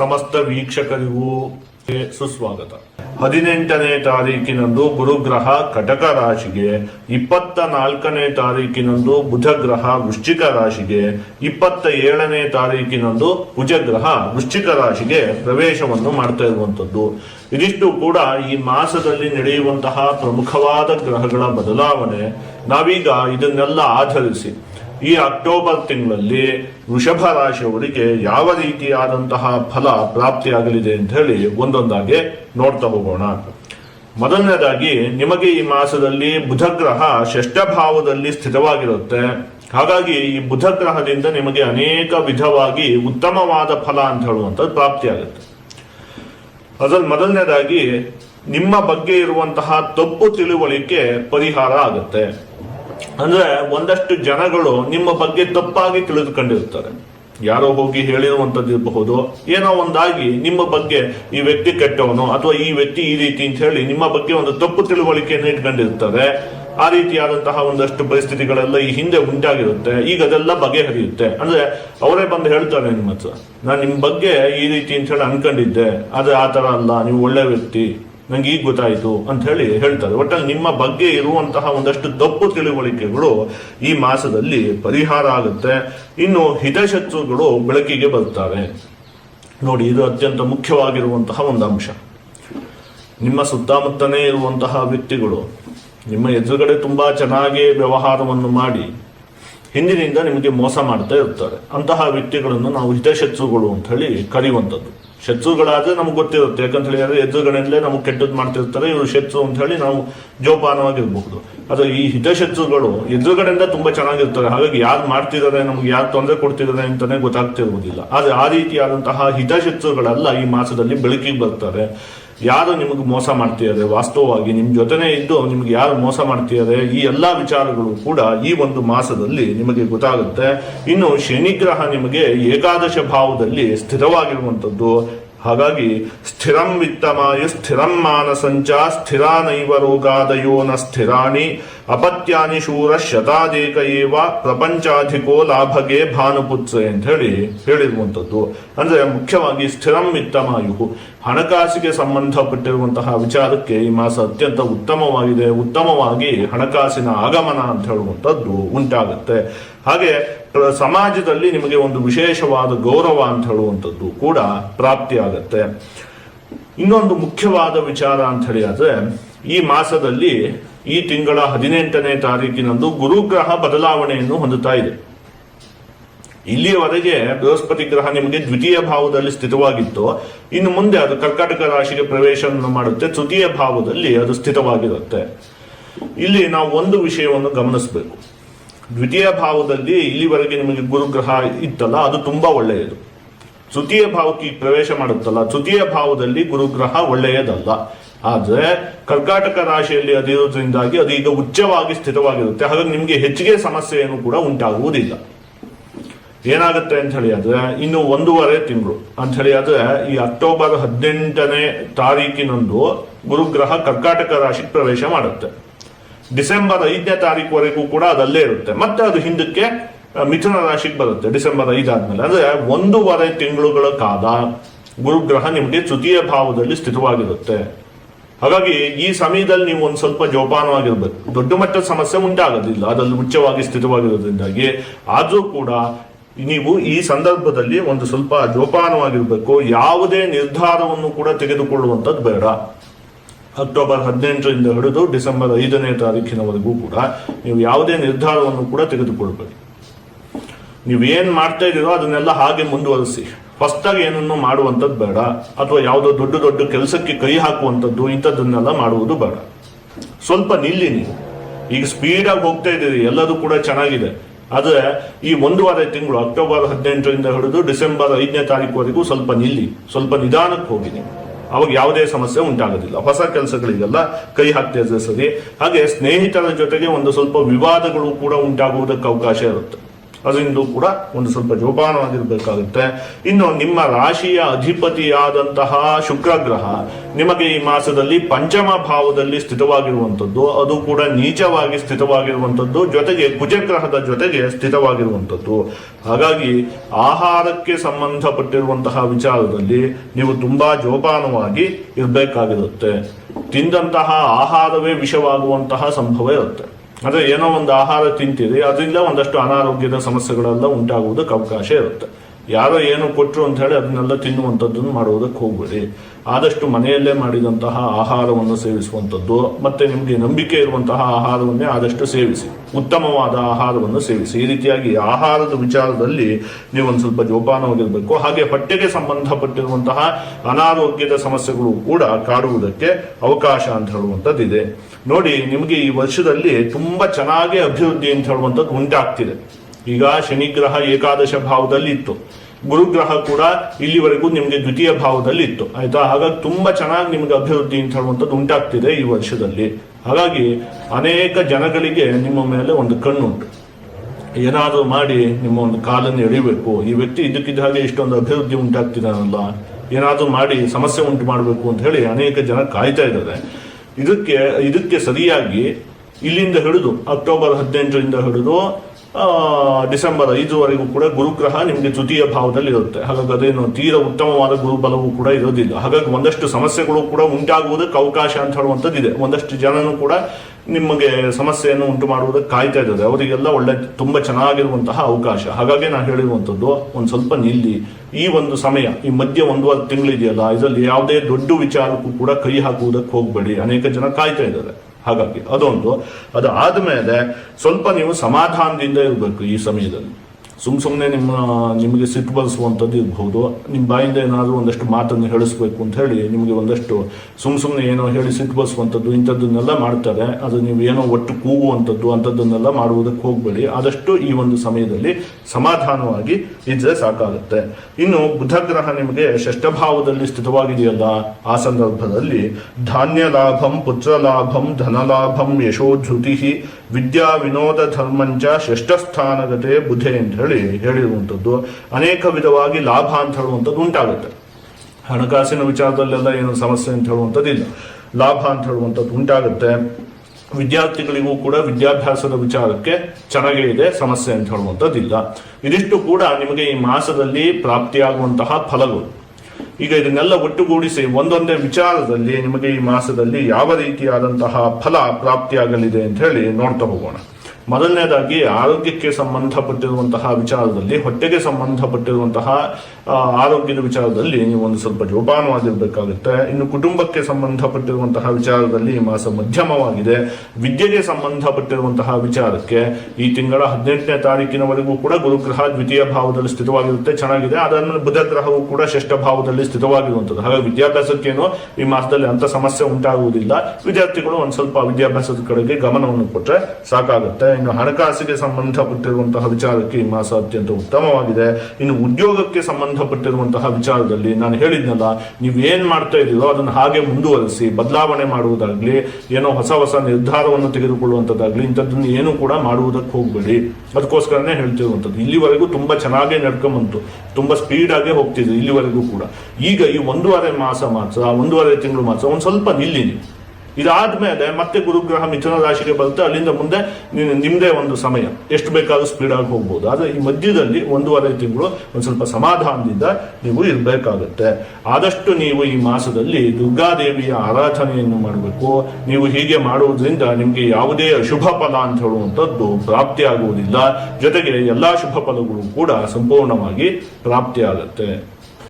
ಸಮಸ್ತ ವೀಕ್ಷಕರಿಗೂ ಸುಸ್ವಾಗತ. ಹದಿನೆಂಟನೇ ತಾರೀಕಿನಂದು ಗುರುಗ್ರಹ ಕಟಕ ರಾಶಿಗೆ, ಇಪ್ಪತ್ತ ನಾಲ್ಕನೇ ತಾರೀಕಿನಂದು ಬುಧ ಗ್ರಹ ವೃಶ್ಚಿಕ ರಾಶಿಗೆ, ಇಪ್ಪತ್ತ ಏಳನೇ ತಾರೀಕಿನಂದು ಕುಜಗ್ರಹ ವೃಶ್ಚಿಕ ರಾಶಿಗೆ ಪ್ರವೇಶವನ್ನು ಮಾಡ್ತಾ ಇರುವಂತದ್ದು ಇದಿಷ್ಟು ಕೂಡ ಈ ಮಾಸದಲ್ಲಿ ನಡೆಯುವಂತಹ ಪ್ರಮುಖವಾದ ಗ್ರಹಗಳ ಬದಲಾವಣೆ. ನಾವೀಗ ಇದನ್ನೆಲ್ಲ ಆಧರಿಸಿ ಈ ಅಕ್ಟೋಬರ್ ತಿಂಗಳಲ್ಲಿ ವೃಷಭ ರಾಶಿಯವರಿಗೆ ಯಾವ ರೀತಿಯಾದಂತಹ ಫಲ ಪ್ರಾಪ್ತಿಯಾಗಲಿದೆ ಅಂತ ಹೇಳಿ ಒಂದೊಂದಾಗಿ ನೋಡ್ತಾ ಹೋಗೋಣ. ಮೊದಲನೇದಾಗಿ, ನಿಮಗೆ ಈ ಮಾಸದಲ್ಲಿ ಬುಧ ಗ್ರಹ ಷಷ್ಠ ಭಾವದಲ್ಲಿ ಸ್ಥಿತವಾಗಿರುತ್ತೆ. ಹಾಗಾಗಿ ಈ ಬುಧ ಗ್ರಹದಿಂದ ನಿಮಗೆ ಅನೇಕ ವಿಧವಾಗಿ ಉತ್ತಮವಾದ ಫಲ ಅಂತ ಹೇಳುವಂಥದ್ದು ಪ್ರಾಪ್ತಿಯಾಗುತ್ತೆ. ಅದ್ರಲ್ಲಿ ಮೊದಲನೇದಾಗಿ, ನಿಮ್ಮ ಬಗ್ಗೆ ಇರುವಂತಹ ತಪ್ಪು ತಿಳುವಳಿಕೆ ಪರಿಹಾರ ಆಗುತ್ತೆ. ಅಂದ್ರೆ ಒಂದಷ್ಟು ಜನಗಳು ನಿಮ್ಮ ಬಗ್ಗೆ ತಪ್ಪಾಗಿ ತಿಳಿದುಕೊಂಡಿರ್ತಾರೆ ಯಾರೋ ಹೋಗಿ ಹೇಳಿರುವಂತದ್ದು ಇರಬಹುದು ಏನೋ ಒಂದಾಗಿ ನಿಮ್ಮ ಬಗ್ಗೆ ಈ ವ್ಯಕ್ತಿ ಕೆಟ್ಟವನು, ಅಥವಾ ಈ ವ್ಯಕ್ತಿ ಈ ರೀತಿ ಅಂತ ಹೇಳಿ ನಿಮ್ಮ ಬಗ್ಗೆ ಒಂದು ತಪ್ಪು ತಿಳುವಳಿಕೆಯನ್ನು ಇಟ್ಕೊಂಡಿರ್ತಾರೆ ಆ ರೀತಿಯಾದಂತಹ ಒಂದಷ್ಟು ಪರಿಸ್ಥಿತಿಗಳೆಲ್ಲ ಈ ಹಿಂದೆ ಉಂಟಾಗಿರುತ್ತೆ. ಈಗ ಅದೆಲ್ಲ ಬಗೆಹರಿಯುತ್ತೆ. ಅಂದ್ರೆ ಅವರೇ ಬಂದು ಹೇಳ್ತಾರೆ ನಿಮ್ಮ ಹತ್ರ, ನಾನು ನಿಮ್ಮ ಬಗ್ಗೆ ಈ ರೀತಿ ಅಂತ ಹೇಳಿ ಅನ್ಕೊಂಡಿದ್ದೆ. ಆದ್ರೆ ಆ ತರ ಅಲ್ಲ, ನೀವು ಒಳ್ಳೆ ವ್ಯಕ್ತಿ. ನಂಗೆ ಈಗ ಗೊತ್ತಾಯಿತು ಅಂತ ಹೇಳಿ ಹೇಳ್ತಾರೆ. ಒಟ್ಟಲ್ಲಿ ನಿಮ್ಮ ಬಗ್ಗೆ ಇರುವಂತಹ ಒಂದಷ್ಟು ತಪ್ಪು ತಿಳುವಳಿಕೆಗಳು ಈ ಮಾಸದಲ್ಲಿ ಪರಿಹಾರ ಆಗುತ್ತೆ. ಇನ್ನು ಹಿತಶತ್ರುಗಳು ಬೆಳಕಿಗೆ ಬರ್ತಾರೆ ನೋಡಿ, ಇದು ಅತ್ಯಂತ ಮುಖ್ಯವಾಗಿರುವಂತಹ ಒಂದು ಅಂಶ. ನಿಮ್ಮ ಸುತ್ತಮುತ್ತನೇ ಇರುವಂತಹ ವ್ಯಕ್ತಿಗಳು, ನಿಮ್ಮ ಎದುರುಗಡೆ ತುಂಬಾ ಚೆನ್ನಾಗಿ ವ್ಯವಹಾರವನ್ನು ಮಾಡಿ ಹಿಂದಿನಿಂದ ನಿಮಗೆ ಮೋಸ ಮಾಡ್ತಾ ಇರ್ತಾರೆ. ಅಂತಹ ವ್ಯಕ್ತಿಗಳನ್ನು ನಾವು ಹಿತಶತ್ರುಗಳು ಅಂತ ಹೇಳಿ ಕರೆಯುವಂಥದ್ದು. ಶತ್ರುಗಳಾದ್ರೆ ನಮ್ಗೆ ಗೊತ್ತಿರುತ್ತೆ. ಯಾಕಂತ ಹೇಳಿದ್ರೆ ಎದುರುಗಡೆಯಿಂದಲೇ ನಮಗೆ ಕೆಟ್ಟದ್ದು ಮಾಡ್ತಿರ್ತಾರೆ. ಇವರು ಶತ್ರು ಅಂತ ಹೇಳಿ ನಾವು ಜೋಪಾನವಾಗಿರಬಹುದು ಆದರೆ ಈ ಹಿತಶತ್ರುಗಳು ಎದುರುಗಡೆಯಿಂದ ತುಂಬಾ ಚೆನ್ನಾಗಿರ್ತಾರೆ. ಹಾಗಾಗಿ ಯಾರು ಮಾಡ್ತಿದ್ದಾರೆ, ನಮ್ಗೆ ಯಾರು ತೊಂದರೆ ಕೊಡ್ತಿದ್ದಾರೆ ಅಂತಾನೆ ಗೊತ್ತಾಗ್ತಿರುವುದಿಲ್ಲ. ಆದ್ರೆ ಆ ರೀತಿಯಾದಂತಹ ಹಿತಶತ್ರುಗಳೆಲ್ಲ ಈ ಮಾಸದಲ್ಲಿ ಬೆಳಕಿಗೆ ಬರ್ತಾರೆ. ಯಾರು ನಿಮಗೆ ಮೋಸ ಮಾಡ್ತಿದ್ದಾರೆ? ವಾಸ್ತವವಾಗಿ ನಿಮ್ಮ ಜೊತೆನೇ ಇದ್ದು ನಿಮ್ಗೆ ಯಾರು ಮೋಸ ಮಾಡ್ತಿದ್ದಾರೆ? ಈ ಎಲ್ಲಾ ವಿಚಾರಗಳು ಕೂಡ ಈ ಒಂದು ಮಾಸದಲ್ಲಿ ನಿಮಗೆ ಗೊತ್ತಾಗುತ್ತೆ. ಇನ್ನು ಶನಿಗ್ರಹ ನಿಮಗೆ ಏಕಾದಶ ಭಾವದಲ್ಲಿ ಸ್ಥಿರವಾಗಿರುವಂತದ್ದು ಹಾಗಾಗಿ ಸ್ಥಿರಂ ವಿತ್ತಮಾಯು, ಸ್ಥಿರಂ ಮಾನಸಂಚ ಸ್ಥಿರಾನೈವ ರೋಗಾದಯೋ ನ ಸ್ಥಿರಾಣಿ, ಅಪತ್ಯಾನಿ ಶೂರ ಶತಾದೇಕ ಏವ, ಪ್ರಪಂಚಾಧಿಕೋ ಲಾಭಗೆ ಭಾನುಪುತ್ರೆ ಅಂತ ಹೇಳಿ ಹೇಳಿರುವಂಥದ್ದು. ಅಂದ್ರೆ ಮುಖ್ಯವಾಗಿ ಸ್ಥಿರಂ ವಿತ್ತಮಾಯು ಹಣಕಾಸಿಗೆ ಸಂಬಂಧಪಟ್ಟಿರುವಂತಹ ವಿಚಾರಕ್ಕೆ ಈ ಮಾಸ ಅತ್ಯಂತ ಉತ್ತಮವಾಗಿದೆ. ಉತ್ತಮವಾಗಿ ಹಣಕಾಸಿನ ಆಗಮನ ಅಂತ ಹೇಳುವಂಥದ್ದು ಉಂಟಾಗುತ್ತೆ. ಹಾಗೆ ಸಮಾಜದಲ್ಲಿ ನಿಮಗೆ ಒಂದು ವಿಶೇಷವಾದ ಗೌರವ ಅಂತ ಹೇಳುವಂಥದ್ದು ಕೂಡ ಪ್ರಾಪ್ತಿಯಾಗತ್ತೆ ಇನ್ನೊಂದು ಮುಖ್ಯವಾದ ವಿಚಾರ ಅಂತ ಹೇಳಿದ್ರೆ ಈ ಮಾಸದಲ್ಲಿ ಈ ತಿಂಗಳ ಹದಿನೆಂಟನೇ ತಾರೀಕಿನಂದು ಗುರುಗ್ರಹ ಬದಲಾವಣೆಯನ್ನು ಹೊಂದುತ್ತಾ ಇದೆ. ಇಲ್ಲಿಯವರೆಗೆ ಬೃಹಸ್ಪತಿ ಗ್ರಹ ನಿಮಗೆ ದ್ವಿತೀಯ ಭಾವದಲ್ಲಿ ಸ್ಥಿತವಾಗಿತ್ತು. ಇನ್ನು ಮುಂದೆ ಅದು ಕರ್ಕಾಟಕ ರಾಶಿಗೆ ಪ್ರವೇಶವನ್ನು ಮಾಡುತ್ತೆ. ತೃತೀಯ ಭಾವದಲ್ಲಿ ಅದು ಸ್ಥಿತವಾಗಿರುತ್ತೆ. ಇಲ್ಲಿ ನಾವು ಒಂದು ವಿಷಯವನ್ನು ಗಮನಿಸಬೇಕು. ದ್ವಿತೀಯ ಭಾವದಲ್ಲಿ ಇಲ್ಲಿವರೆಗೆ ನಿಮಗೆ ಗುರುಗ್ರಹ ಇತ್ತಲ್ಲ, ಅದು ತುಂಬಾ ಒಳ್ಳೆಯದು. ತೃತೀಯ ಭಾವಕ್ಕೆ ಪ್ರವೇಶ ಮಾಡುತ್ತಲ್ಲ, ತೃತೀಯ ಭಾವದಲ್ಲಿ ಗುರುಗ್ರಹ ಒಳ್ಳೆಯದಲ್ಲ. ಆದ್ರೆ ಕರ್ಕಾಟಕ ರಾಶಿಯಲ್ಲಿ ಅದಿರೋದ್ರಿಂದಾಗಿ ಅದು ಈಗ ಉಚ್ಚವಾಗಿ ಸ್ಥಿತವಾಗಿರುತ್ತೆ. ಹಾಗಾಗಿ ನಿಮಗೆ ಹೆಚ್ಚಿಗೆ ಸಮಸ್ಯೆಯನ್ನು ಕೂಡ ಉಂಟಾಗುವುದಿಲ್ಲ. ಏನಾಗುತ್ತೆ ಅಂತ ಹೇಳಿ ಆದ್ರೆ, ಇನ್ನು ಒಂದೂವರೆ ತಿಂಗಳು. ಅಂತ ಹೇಳಿ ಆದ್ರೆ, ಈ ಅಕ್ಟೋಬರ್ ಹದಿನೆಂಟನೇ ತಾರೀಕಿನಂದು ಗುರುಗ್ರಹ ಕರ್ಕಾಟಕ ರಾಶಿಗೆ ಪ್ರವೇಶ ಮಾಡುತ್ತೆ. ಡಿಸೆಂಬರ್ ಐದನೇ ತಾರೀಕುವರೆಗೂ ಕೂಡ ಅದಲ್ಲೇ ಇರುತ್ತೆ. ಮತ್ತೆ ಅದು ಹಿಂದಕ್ಕೆ ಮಿಥುನ ರಾಶಿಗೆ ಬರುತ್ತೆ, ಡಿಸೆಂಬರ್ ಐದಾದ್ಮೇಲೆ. ಅಂದ್ರೆ ಒಂದೂವರೆ ತಿಂಗಳುಗಳ ಕಾಲ ಗುರುಗ್ರಹ ನಿಮಗೆ ತೃತೀಯ ಭಾವದಲ್ಲಿ ಸ್ಥಿತವಾಗಿರುತ್ತೆ. ಹಾಗಾಗಿ ಈ ಸಮಯದಲ್ಲಿ ನೀವು ಒಂದು ಸ್ವಲ್ಪ ಜೋಪಾನವಾಗಿರ್ಬೇಕು. ದೊಡ್ಡ ಮಟ್ಟದ ಸಮಸ್ಯೆ ಉಂಟಾಗೋದಿಲ್ಲ. ಅದರಲ್ಲಿ ಉಚ್ಚವಾಗಿ ಸ್ಥಿತವಾಗಿರೋದ್ರಿಂದಾಗಿ. ಆದರೂ ಕೂಡ ನೀವು ಈ ಸಂದರ್ಭದಲ್ಲಿ ಒಂದು ಸ್ವಲ್ಪ ಜೋಪಾನವಾಗಿರ್ಬೇಕು. ಯಾವುದೇ ನಿರ್ಧಾರವನ್ನು ಕೂಡ ತೆಗೆದುಕೊಳ್ಳುವಂಥದ್ದು ಬೇಡ. ಅಕ್ಟೋಬರ್ ಹದಿನೆಂಟರಿಂದ ಹಿಡಿದು ಡಿಸೆಂಬರ್ ಐದನೇ ತಾರೀಕಿನವರೆಗೂ ಕೂಡ ನೀವು ಯಾವುದೇ ನಿರ್ಧಾರವನ್ನು ಕೂಡ ತೆಗೆದುಕೊಳ್ಬೇಡಿ ನೀವು ಏನು ಮಾಡ್ತಾ ಇದ್ದೀರೋ ಅದನ್ನೆಲ್ಲ ಹಾಗೆ ಮುಂದುವರಿಸಿ. ಹೊಸದಾಗಿ ಏನನ್ನು ಮಾಡುವಂಥದ್ದು ಬೇಡ. ಅಥವಾ ಯಾವುದೋ ದೊಡ್ಡ ದೊಡ್ಡ ಕೆಲಸಕ್ಕೆ ಕೈ ಹಾಕುವಂಥದ್ದು ಇಂಥದ್ದನ್ನೆಲ್ಲ ಮಾಡುವುದು ಬೇಡ. ಸ್ವಲ್ಪ ನಿಲ್ಲಿ ನೀವು. ಈಗ ಸ್ಪೀಡಾಗಿ ಹೋಗ್ತಾ ಇದ್ದೀರಿ, ಎಲ್ಲದೂ ಕೂಡ ಚೆನ್ನಾಗಿದೆ. ಆದರೆ ಈ ಒಂದು ವಾರ ತಿಂಗಳು, ಅಕ್ಟೋಬರ್ ಹದಿನೆಂಟರಿಂದ ಹಿಡಿದು ಡಿಸೆಂಬರ್ ಐದನೇ ತಾರೀಕುವರೆಗೂ ಸ್ವಲ್ಪ ನಿಲ್ಲಿ. ಸ್ವಲ್ಪ ನಿಧಾನಕ್ಕೆ ಹೋಗಿ ನೀವು. ಅವಾಗ ಯಾವುದೇ ಸಮಸ್ಯೆ ಉಂಟಾಗೋದಿಲ್ಲ. ಹೊಸ ಕೆಲಸಗಳಿಗೆಲ್ಲ ಕೈ ಹಾಕ್ತಾ ಸರಿ ಹಾಗೆ ಸ್ನೇಹಿತರ ಜೊತೆಗೆ ಒಂದು ಸ್ವಲ್ಪ ವಿವಾದಗಳು ಕೂಡ ಉಂಟಾಗುವುದಕ್ಕೆ ಅವಕಾಶ ಇರುತ್ತೆ. ಅದರಿಂದ ಕೂಡ ಒಂದು ಸ್ವಲ್ಪ ಜೋಪಾನವಾಗಿರ್ಬೇಕಾಗುತ್ತೆ. ಇನ್ನು ನಿಮ್ಮ ರಾಶಿಯ ಅಧಿಪತಿಯಾದಂತಹ ಶುಕ್ರ ಗ್ರಹ ನಿಮಗೆ ಈ ಮಾಸದಲ್ಲಿ ಪಂಚಮ ಭಾವದಲ್ಲಿ ಸ್ಥಿತವಾಗಿರುವಂಥದ್ದು, ಅದು ಕೂಡ ನೀಚವಾಗಿ ಸ್ಥಿತವಾಗಿರುವಂಥದ್ದು, ಜೊತೆಗೆ ಕುಜಗ್ರಹದ ಜೊತೆಗೆ ಸ್ಥಿತವಾಗಿರುವಂಥದ್ದು. ಹಾಗಾಗಿ ಆಹಾರಕ್ಕೆ ಸಂಬಂಧಪಟ್ಟಿರುವಂತಹ ವಿಚಾರದಲ್ಲಿ ನೀವು ತುಂಬಾ ಜೋಪಾನವಾಗಿ ಇರಬೇಕಾಗಿರುತ್ತೆ. ತಿಂದಂತಹ ಆಹಾರವೇ ವಿಷವಾಗುವಂತಹ ಸಂಭವ ಇರುತ್ತೆ. ಅಂದ್ರೆ ಏನೋ ಒಂದು ಆಹಾರ ತಿಂತೀರಿ ಅದರಿಂದ ಒಂದಷ್ಟು ಅನಾರೋಗ್ಯದ ಸಮಸ್ಯೆಗಳೆಲ್ಲ ಉಂಟಾಗುವುದಕ್ಕೆ ಅವಕಾಶ ಇರುತ್ತೆ. ಯಾರೋ ಏನು ಕೊಟ್ಟರು ಅಂತ ಹೇಳಿ ಅದನ್ನೆಲ್ಲ ತಿನ್ನುವಂಥದ್ದನ್ನು ಮಾಡುವುದಕ್ಕೆ ಹೋಗಬೇಡಿ. ಆದಷ್ಟು ಮನೆಯಲ್ಲೇ ಮಾಡಿದಂತಹ ಆಹಾರವನ್ನು ಸೇವಿಸುವಂಥದ್ದು, ಮತ್ತೆ ನಿಮಗೆ ನಂಬಿಕೆ ಇರುವಂತಹ ಆಹಾರವನ್ನೇ ಆದಷ್ಟು ಸೇವಿಸಿ. ಉತ್ತಮವಾದ ಆಹಾರವನ್ನು ಸೇವಿಸಿ. ಈ ರೀತಿಯಾಗಿ ಆಹಾರದ ವಿಚಾರದಲ್ಲಿ ನೀವು ಒಂದು ಸ್ವಲ್ಪ ಜೋಪಾನವಾಗಿರಬೇಕು ಹಾಗೆ ಹೊಟ್ಟೆಗೆ ಸಂಬಂಧಪಟ್ಟಿರುವಂತಹ ಅನಾರೋಗ್ಯದ ಸಮಸ್ಯೆಗಳು ಕೂಡ ಕಾಡುವುದಕ್ಕೆ ಅವಕಾಶ ಅಂತ ಹೇಳುವಂಥದ್ದಿದೆ. ನೋಡಿ, ನಿಮಗೆ ಈ ವರ್ಷದಲ್ಲಿ ತುಂಬಾ ಚೆನ್ನಾಗಿ ಅಭಿವೃದ್ಧಿ ಅಂತ ಹೇಳುವಂಥದ್ದು ಉಂಟಾಗ್ತಿದೆ. ಈಗ ಶನಿಗ್ರಹ ಏಕಾದಶ ಭಾವದಲ್ಲಿ ಇತ್ತು ಗುರುಗ್ರಹ ಕೂಡ ಇಲ್ಲಿವರೆಗೂ ನಿಮಗೆ ದ್ವಿತೀಯ ಭಾವದಲ್ಲಿ ಇತ್ತು ಆಯ್ತಾ? ಹಾಗಾಗಿ ತುಂಬಾ ಚೆನ್ನಾಗಿ ನಿಮಗೆ ಅಭಿವೃದ್ಧಿ ಅಂತ ಹೇಳುವಂಥದ್ದು ಉಂಟಾಗ್ತಿದೆ ಈ ವರ್ಷದಲ್ಲಿ. ಹಾಗಾಗಿ ಅನೇಕ ಜನಗಳಿಗೆ ನಿಮ್ಮ ಮೇಲೆ ಒಂದು ಕಣ್ಣುಂಟು. ಏನಾದರೂ ಮಾಡಿ ನಿಮ್ಮ ಒಂದು ಕಾಲನ್ನು ಎಳಿಬೇಕು ಈ ವ್ಯಕ್ತಿ ಇದಕ್ಕಿದ್ದ ಹಾಗೆ ಇಷ್ಟೊಂದು ಅಭಿವೃದ್ಧಿ ಉಂಟಾಗ್ತಿದ್ದಾನಲ್ಲ, ಏನಾದರೂ ಮಾಡಿ ಸಮಸ್ಯೆ ಉಂಟು ಮಾಡಬೇಕು ಅಂತ ಹೇಳಿ ಅನೇಕ ಜನ ಕಾಯ್ತಾ ಇದ್ದಾರೆ. ಇದಕ್ಕೆ ಇದಕ್ಕೆ ಸರಿಯಾಗಿ ಇಲ್ಲಿಂದ ಹಿಡಿದು, ಅಕ್ಟೋಬರ್ ಹದಿನೆಂಟರಿಂದ ಹಿಡಿದು ಡಿಸೆಂಬರ್ ಐದುವರೆಗೂ ಕೂಡ ಗುರುಗ್ರಹ ನಿಮಗೆ ತೃತೀಯ ಭಾವದಲ್ಲಿ ಇರುತ್ತೆ. ಹಾಗಾಗಿ ಅದೇನು ತೀರ ಉತ್ತಮವಾದ ಗುರುಬಲವೂ ಕೂಡ ಇರೋದಿಲ್ಲ. ಹಾಗಾಗಿ ಒಂದಷ್ಟು ಸಮಸ್ಯೆಗಳು ಕೂಡ ಉಂಟಾಗುವುದಕ್ಕೆ ಅವಕಾಶ ಅಂತ ಹೇಳುವಂಥದ್ದು ಇದೆ ಒಂದಷ್ಟು ಜನನು ಕೂಡ ನಿಮಗೆ ಸಮಸ್ಯೆಯನ್ನು ಉಂಟು ಮಾಡುವುದಕ್ಕೆ ಕಾಯ್ತಾ ಇದ್ದಾರೆ. ಅವರಿಗೆಲ್ಲ ಒಳ್ಳೆ, ತುಂಬ ಚೆನ್ನಾಗಿರುವಂತಹ ಅವಕಾಶ. ಹಾಗಾಗಿ ನಾನು ಹೇಳಿರುವಂಥದ್ದು, ಒಂದು ಸ್ವಲ್ಪ ನಿಲ್ಲಿ. ಈ ಒಂದು ಸಮಯ, ಈ ಮಧ್ಯ ಒಂದೂವರೆ ತಿಂಗಳಿದೆಯಲ್ಲ, ಇದರಲ್ಲಿ ಯಾವುದೇ ದೊಡ್ಡ ವಿಚಾರಕ್ಕೂ ಕೂಡ ಕೈ ಹಾಕುವುದಕ್ಕೆ ಹೋಗಬೇಡಿ. ಅನೇಕ ಜನ ಕಾಯ್ತಾ ಇದ್ದಾರೆ. ಹಾಗಾಗಿ ಅದೊಂದು. ಅದು ಆದಮೇಲೆ ಸ್ವಲ್ಪ ನೀವು ಸಮಾಧಾನದಿಂದ ಇರಬೇಕು ಈ ಸಮಯದಲ್ಲಿ. ಸುಮ್ ಸುಮ್ಮನೆ ನಿಮ್ಮ, ನಿಮಗೆ ಸಿಟ್ಟು ಬಳಸುವಂಥದ್ದು ಇರಬಹುದು ನಿಮ್ಮ ಬಾಯಿಂದ ಏನಾದರೂ ಒಂದಷ್ಟು ಮಾತನ್ನು ಹೇಳಿಸ್ಬೇಕು ಅಂತ ಹೇಳಿ ನಿಮಗೆ ಒಂದಷ್ಟು ಸುಮ್ ಸುಮ್ಮನೆ ಏನೋ ಹೇಳಿ ಸಿಟ್ಟು ಬಳಸುವಂಥದ್ದು ಇಂಥದ್ದನ್ನೆಲ್ಲ ಮಾಡ್ತಾರೆ. ಅದು ನೀವು ಏನೋ ಒಟ್ಟು ಕೂಗುವಂಥದ್ದು ಅಂಥದ್ದನ್ನೆಲ್ಲ ಮಾಡುವುದಕ್ಕೆ ಹೋಗಬೇಡಿ. ಆದಷ್ಟು ಈ ಒಂದು ಸಮಯದಲ್ಲಿ ಸಮಾಧಾನವಾಗಿ ಇದ್ರೆ ಸಾಕಾಗುತ್ತೆ. ಇನ್ನು ಬುಧ ಗ್ರಹ ನಿಮಗೆ ಷಷ್ಠಭಾವದಲ್ಲಿ ಸ್ಥಿತವಾಗಿದೆಯಲ್ಲ. ಆ ಸಂದರ್ಭದಲ್ಲಿ ಧಾನ್ಯ ಲಾಭಂ, ಪುತ್ರ ಲಾಭಂ ಧನಲಾಭಂ ಯಶೋಧೃತಿ, ವಿದ್ಯಾ ವಿನೋದ ಧರ್ಮಂಚ, ಷಷ್ಠಸ್ಥಾನಗತೆ ಬುಧೆ ಅಂತ ಹೇಳಿರುವಂಥದ್ದು, ಅನೇಕ ವಿಧವಾಗಿ ಲಾಭ ಅಂತ ಹೇಳುವಂಥದ್ದು ಉಂಟಾಗುತ್ತೆ. ಹಣಕಾಸಿನ ವಿಚಾರದಲ್ಲೆಲ್ಲ ಏನು ಸಮಸ್ಯೆ ಅಂತ ಹೇಳುವಂಥದ್ದಿಲ್ಲ. ಲಾಭ ಅಂತ ಹೇಳುವಂಥದ್ದು ಉಂಟಾಗುತ್ತೆ. ವಿದ್ಯಾರ್ಥಿಗಳಿಗೂ ಕೂಡ ವಿದ್ಯಾಭ್ಯಾಸದ ವಿಚಾರಕ್ಕೆ ಚೆನ್ನಾಗೇ ಇದೆ ಸಮಸ್ಯೆ ಅಂತ ಹೇಳುವಂಥದ್ದಿಲ್ಲ. ಇದಿಷ್ಟು ಕೂಡ ನಿಮಗೆ ಈ ಮಾಸದಲ್ಲಿ ಪ್ರಾಪ್ತಿಯಾಗುವಂತಹ ಫಲಗಳು. ಈಗ ಇದನ್ನೆಲ್ಲ ಒಟ್ಟುಗೂಡಿಸಿ ಒಂದೊಂದೇ ವಿಚಾರದಲ್ಲಿ ನಿಮಗೆ ಈ ಮಾಸದಲ್ಲಿ ಯಾವ ರೀತಿಯಾದಂತಹ ಫಲ ಪ್ರಾಪ್ತಿಯಾಗಲಿದೆ ಅಂತ ಹೇಳಿ ನೋಡ್ತಾ ಹೋಗೋಣ. ಮೊದಲನೇದಾಗಿ ಆರೋಗ್ಯಕ್ಕೆ ಸಂಬಂಧಪಟ್ಟಿರುವಂತಹ ವಿಚಾರದಲ್ಲಿ, ಹೊಟ್ಟೆಗೆ ಸಂಬಂಧಪಟ್ಟಿರುವಂತಹ ಆರೋಗ್ಯದ ವಿಚಾರದಲ್ಲಿ ನೀವು ಒಂದು ಸ್ವಲ್ಪ ಜೋಪಾನವಾಗಿರಬೇಕಾಗುತ್ತೆ. ಇನ್ನು ಕುಟುಂಬಕ್ಕೆ ಸಂಬಂಧಪಟ್ಟಿರುವಂತಹ ವಿಚಾರದಲ್ಲಿ ಈ ಮಾಸ ಮಧ್ಯಮವಾಗಿದೆ. ವಿದ್ಯೆಗೆ ಸಂಬಂಧಪಟ್ಟಿರುವಂತಹ ವಿಚಾರಕ್ಕೆ ಈ ತಿಂಗಳ ಹದಿನೆಂಟನೇ ತಾರೀಕಿನವರೆಗೂ ಕೂಡ ಗುರುಗ್ರಹ ದ್ವಿತೀಯ ಭಾವದಲ್ಲಿ ಸ್ಥಿತವಾಗಿರುತ್ತೆ, ಚೆನ್ನಾಗಿದೆ. ಅದನ್ನು ಬುಧ ಗ್ರಹವು ಕೂಡ ಶ್ರೇಷ್ಠ ಭಾವದಲ್ಲಿ ಸ್ಥಿತವಾಗಿರುವಂಥದ್ದು. ಹಾಗಾಗಿ ವಿದ್ಯಾಭ್ಯಾಸಕ್ಕೇನು ಈ ಮಾಸದಲ್ಲಿ ಅಂತ ಸಮಸ್ಯೆ ಉಂಟಾಗುವುದಿಲ್ಲ. ವಿದ್ಯಾರ್ಥಿಗಳು ಒಂದು ಸ್ವಲ್ಪ ವಿದ್ಯಾಭ್ಯಾಸದ ಕಡೆಗೆ ಗಮನವನ್ನು ಕೊಟ್ಟರೆ ಸಾಕಾಗುತ್ತೆ. ಇನ್ನು ಹಣಕಾಸಿಗೆ ಸಂಬಂಧಪಟ್ಟಿರುವಂತಹ ವಿಚಾರಕ್ಕೆ ಈ ಮಾಸ ಅತ್ಯಂತ ಉತ್ತಮವಾಗಿದೆ. ಇನ್ನು ಉದ್ಯೋಗಕ್ಕೆ ಸಂಬಂಧಪಟ್ಟಿರುವಂತಹ ವಿಚಾರದಲ್ಲಿ ನಾನು ಹೇಳಿದ್ನಲ್ಲ, ನೀವು ಏನ್ ಮಾಡ್ತಾ ಇದ್ದೀರೋ ಅದನ್ನು ಹಾಗೆ ಮುಂದುವರಿಸಿ, ಬದಲಾವಣೆ ಮಾಡುವುದಾಗ್ಲಿ, ಏನೋ ಹೊಸ ಹೊಸ ನಿರ್ಧಾರವನ್ನು ತೆಗೆದುಕೊಳ್ಳುವಂಥದ್ದಾಗ್ಲಿ ಇಂಥದ್ದನ್ನು ಏನು ಕೂಡ ಮಾಡುವುದಕ್ಕೆ ಹೋಗಬೇಡಿ. ಅದಕ್ಕೋಸ್ಕರನೇ ಹೇಳ್ತಿರುವಂಥದ್ದು, ಇಲ್ಲಿವರೆಗೂ ತುಂಬಾ ಚೆನ್ನಾಗೇ ನಡ್ಕೊಂಬಂತು ತುಂಬಾ ಸ್ಪೀಡ್ ಆಗೇ ಹೋಗ್ತಿದ್ರು ಇಲ್ಲಿವರೆಗೂ ಕೂಡ. ಈಗ ಈ ಒಂದೂವರೆ ಮಾಸ ಮಾತ್ರ, ಒಂದೂವರೆ ತಿಂಗಳು ಮಾತ್ರ, ಒಂದು ಸ್ವಲ್ಪ ನಿಲ್ಲಿ ನೀವು. ಇದಾದ್ಮೇಲೆ ಮತ್ತೆ ಗುರುಗ್ರಹ ಮಿಥುನ ರಾಶಿಗೆ ಬರುತ್ತೆ. ಅಲ್ಲಿಂದ ಮುಂದೆ ನಿಮ್ಮದೇ ಒಂದು ಸಮಯ. ಎಷ್ಟು ಬೇಕಾದ್ರೂ ಸ್ಪೀಡ್ ಆಗಿ ಹೋಗ್ಬೋದು. ಆದ್ರೆ ಈ ಮಧ್ಯದಲ್ಲಿ ಒಂದೂವರೆ ತಿಂಗಳು ಒಂದು ಸ್ವಲ್ಪ ಸಮಾಧಾನದಿಂದ ನೀವು ಇರಬೇಕಾಗುತ್ತೆ. ಆದಷ್ಟು ನೀವು ಈ ಮಾಸದಲ್ಲಿ ದುರ್ಗಾದೇವಿಯ ಆರಾಧನೆಯನ್ನು ಮಾಡಬೇಕು. ನೀವು ಹೀಗೆ ಮಾಡುವುದರಿಂದ ನಿಮಗೆ ಯಾವುದೇ ಅಶುಭ ಫಲ ಅಂತ ಹೇಳುವಂಥದ್ದು ಪ್ರಾಪ್ತಿಯಾಗುವುದಿಲ್ಲ. ಜೊತೆಗೆ ಎಲ್ಲಾ ಶುಭ ಫಲಗಳು ಕೂಡ ಸಂಪೂರ್ಣವಾಗಿ ಪ್ರಾಪ್ತಿಯಾಗುತ್ತೆ.